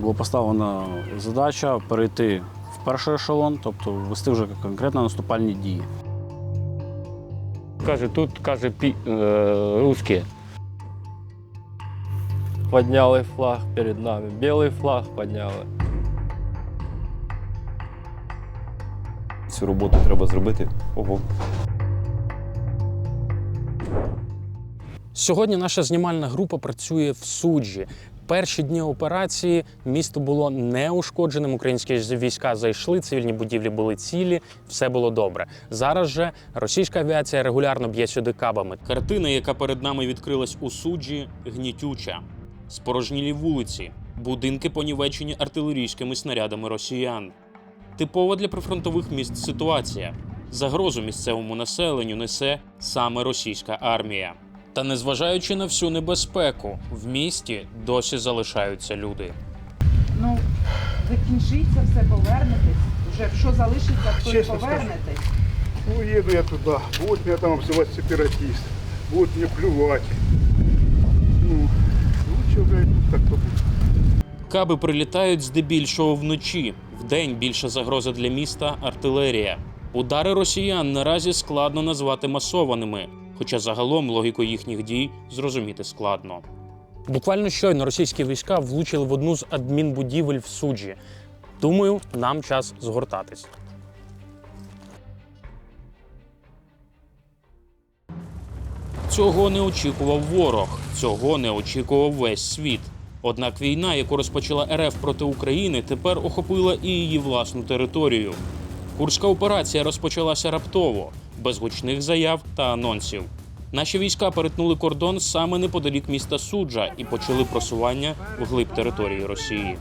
була поставлена задача перейти в перший ешелон, тобто вести вже конкретно наступальні дії. Каже, тут каже пі, е, русські. Подняли флаг перед нами. Белый флаг подняли. Цю роботу треба зробити. Ого. Сьогодні наша знімальна група працює в суджі. Перші дні операції місто було неушкодженим. Українські війська зайшли, цивільні будівлі були цілі, все було добре. Зараз же російська авіація регулярно б'є сюди кабами. Картина, яка перед нами відкрилась у суджі, гнітюча. Спорожнілі вулиці, будинки понівечені артилерійськими снарядами росіян. Типова для прифронтових міст ситуація. Загрозу місцевому населенню несе саме російська армія. Та незважаючи на всю небезпеку, в місті досі залишаються люди. Ну, закінчиться все, повернетесь. Вже що залишиться, то й Чесно скажу. повернетесь. Уеду я туда, будут меня там обзывать сепаратист, будут мне плювать. Ну, лучше как то будет. Каби прилітають здебільшого вночі. Вдень більша загроза для міста артилерія. Удари росіян наразі складно назвати масованими, хоча загалом логіку їхніх дій зрозуміти складно. Буквально щойно російські війська влучили в одну з адмінбудівель в суджі. Думаю, нам час згортатись. Цього не очікував ворог, цього не очікував весь світ. Однак війна, яку розпочала РФ проти України, тепер охопила і її власну територію. Курська операція розпочалася раптово, без гучних заяв та анонсів. Наші війська перетнули кордон саме неподалік міста Суджа і почали просування вглиб території Росії.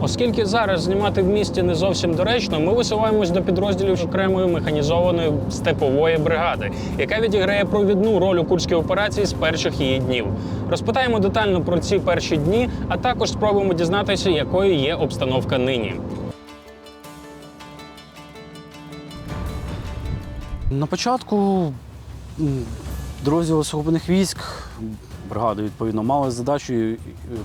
Оскільки зараз знімати в місті не зовсім доречно, ми висуваємось до підрозділів окремої механізованої степової бригади, яка відіграє провідну роль у курській операції з перших її днів. Розпитаємо детально про ці перші дні, а також спробуємо дізнатися, якою є обстановка нині. На початку підрозділи сухопутних військ, бригади відповідно, мали задачу е,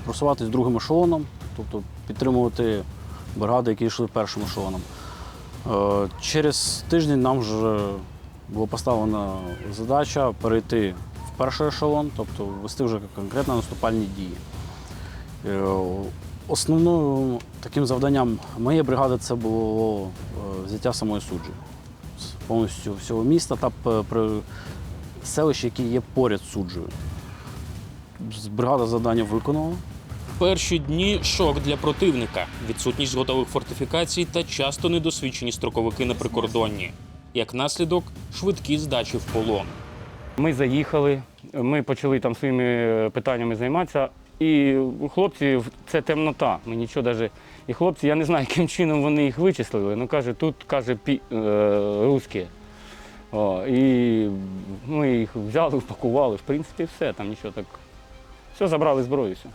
просуватись другим ешелоном, тобто підтримувати бригади, які йшли першим ешелоном. Е, Через тиждень нам вже була поставлена задача перейти в перший ешелон, тобто вести вже конкретно наступальні дії. Е, Основною таким завданням моєї бригади це було взяття самої суджі повністю всього міста та при селищі, які є поряд суджею. Бригада завдання виконала. Перші дні шок для противника, відсутність готових фортифікацій та часто недосвідчені строковики на прикордонні. Як наслідок, швидкі здачі в полон. Ми заїхали, ми почали там своїми е, питаннями займатися. І у хлопців це темнота. Ми нічого даже. І хлопці, я не знаю, яким чином вони їх вичислили. Ну каже, тут каже пі, е, русські. О, і ми їх взяли, впакували. В принципі, все, там нічого так. Все, забрали зброю. Все.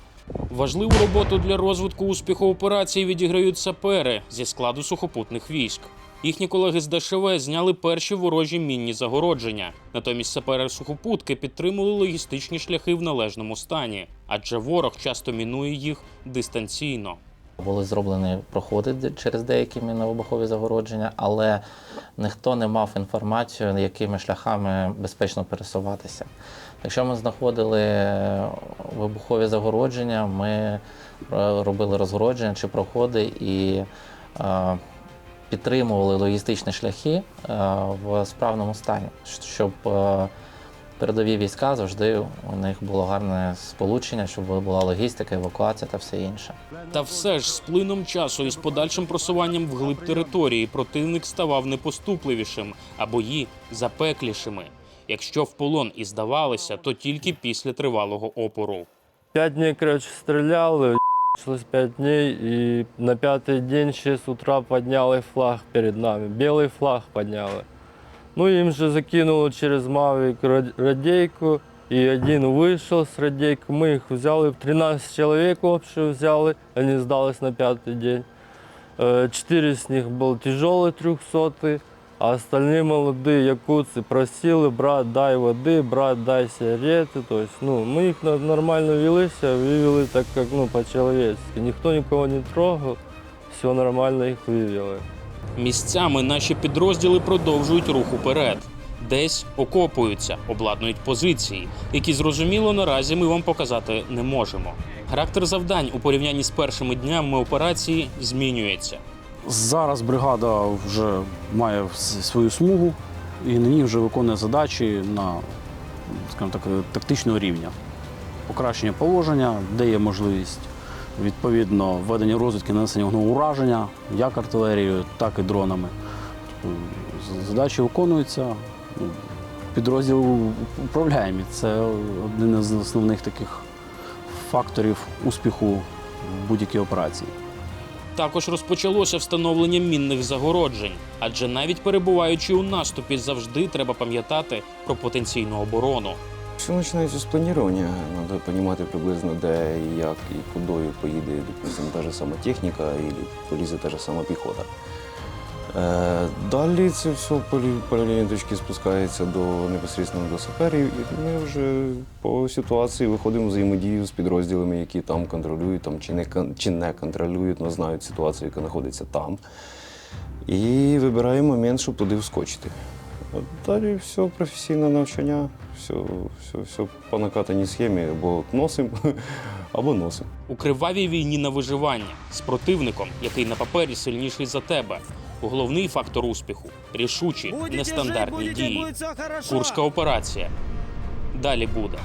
Важливу роботу для розвитку успіху операції відіграють сапери зі складу сухопутних військ. Їхні колеги з ДШВ зняли перші ворожі мінні загородження. Натомість сапери сухопутки підтримували логістичні шляхи в належному стані, адже ворог часто мінує їх дистанційно. Були зроблені проходи через деякі міновибухові загородження, але ніхто не мав інформацію, якими шляхами безпечно пересуватися. Якщо ми знаходили е, вибухові загородження, ми е, робили розгородження чи проходи і е, підтримували логістичні шляхи е, в справному стані, щоб е, передові війська завжди у них було гарне сполучення, щоб була логістика, евакуація та все інше. Та все ж з плином часу і з подальшим просуванням вглиб території противник ставав непоступливішим, а бої запеклішими. Якщо в полон і здавалися, то тільки після тривалого опору. Пять дней, короче, стрелял, шлось пять дней, и на пятый день, 6 утра, подняли флаг перед нами. Белый флаг подняли. Ну, им же закинуло через Мавик рад- радейку, и один вышел с радейки. Мы их взяли, 13 человек общего взяли, они сдались на пятый день. Э, Четыре с них был тяжелый трехсотый, А остальные молодые якутцы просили, брат, дай воды, брат, дай сигареты. То есть, ну, мы их на- нормально вели себя, вывели так, как, ну, по-человечески. Никто никого не трогал, все нормально их вывели. Місцями наші підрозділи продовжують рух уперед. Десь окопуються, обладнують позиції, які зрозуміло наразі ми вам показати не можемо. Характер завдань у порівнянні з першими днями операції змінюється. Зараз бригада вже має свою смугу і на ній вже виконує задачі на скажімо так, тактичного рівня. Покращення положення, де є можливість відповідно введення розвідки нанесення вогневого ураження, як артилерією, так і дронами. Тобто Задачі виконуються. ну, Підрозділ управляємі. Це один із основних таких факторів успіху будь-якій операції. Також розпочалося встановлення мінних загороджень, адже навіть перебуваючи у наступі, завжди треба пам'ятати про потенційну оборону. Все починається з планування. Треба розуміти приблизно, де як і куди поїде, допустим, та ж сама техніка, і полізе та ж сама піхота. Е, далі це все паралельні точки спускається до непосередньо до саперів, і ми вже по ситуації виходимо взаємодію з підрозділами, які там контролюють там, чи, не, чи не контролюють, але знають ситуацію, яка знаходиться там. І вибираємо момент, щоб туди вскочити. Далі все професійне навчання, все, все, все по накатаній схемі, або носимо, або носимо. У кривавій війні на виживання з противником, який на папері сильніший за тебе. Головний фактор успіху рішучі, нестандартні дії. Курська операція. Далі буде.